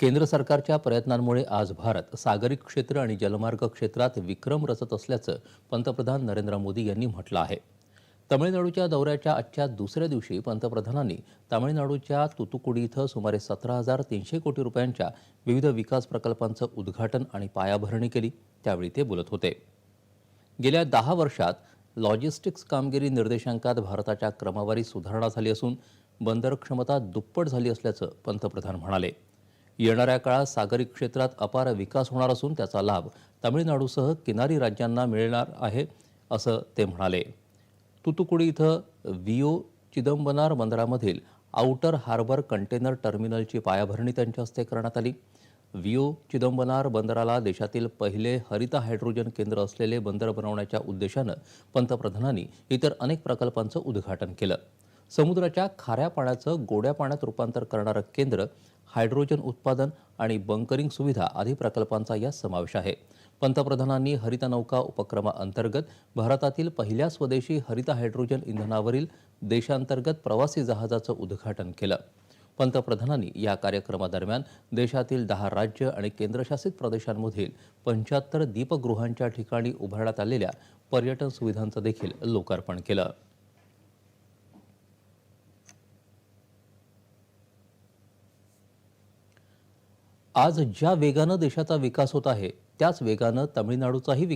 केंद्र सरकारच्या प्रयत्नांमुळे आज भारत सागरी क्षेत्र आणि जलमार्ग क्षेत्रात विक्रम रचत असल्याचं पंतप्रधान नरेंद्र मोदी यांनी म्हटलं आहे. तमिळनाडूच्या दौऱ्याच्या आजच्या दुसऱ्या दिवशी पंतप्रधानांनी तामिळनाडूच्या तुतुकुडी इथं सुमारे सतरा हजार तीनशे कोटी रुपयांच्या विविध विकास प्रकल्पांचं उद्घाटन आणि पायाभरणी केली. त्यावेळी ते बोलत होते. गेल्या दहा वर्षात लॉजिस्टिक्स कामगिरी निर्देशांकात भारताच्या क्रमवारी सुधारणा झाली असून बंदर क्षमता दुप्पट झाली असल्याचं पंतप्रधान म्हणाले. येणाऱ्या काळात सागरी क्षेत्रात अपार विकास होणार असून त्याचा लाभ तामिळनाडूसह किनारी राज्यांना मिळणार आहे असं ते म्हणाले. तुतुकुडी इथं विओ चिदंबनार बंदरामधील आउटर हार्बर कंटेनर टर्मिनलची पायाभरणी त्यांच्या हस्ते करण्यात आली. विओ चिदंबनार बंदराला देशातील पहिले हरित हायड्रोजन केंद्र असलेले बंदर बनवण्याच्या उद्देशानं पंतप्रधानांनी इतर अनेक प्रकल्पांचं उद्घाटन केलं. समुद्राच्या खाऱ्या पाण्याचं गोड्या पाण्यात रूपांतर करणारं केंद्र हायड्रोजन उत्पादन आणि बंकरिंग सुविधा आदी प्रकल्पांचा यात समावेश आहे. पंतप्रधानांनी हरित नौका उपक्रमाअंतर्गत भारतातील पहिल्या स्वदेशी हरित हायड्रोजन इंधनावरील देशांतर्गत प्रवासी जहाजाचं उद्घाटन केलं. पंतप्रधानांनी या कार्यक्रमादरम्यान देशातील दहा राज्य आणि केंद्रशासित प्रदेशांमधील पंच्याहत्तर दीपगृहांच्या ठिकाणी उभारण्यात आलेल्या पर्यटन सुविधांचं देखील लोकार्पण केलं. आज ज्या वेगानं देशाचा विकास होत आहे त्याच वेगानं तमिळनाडूचाही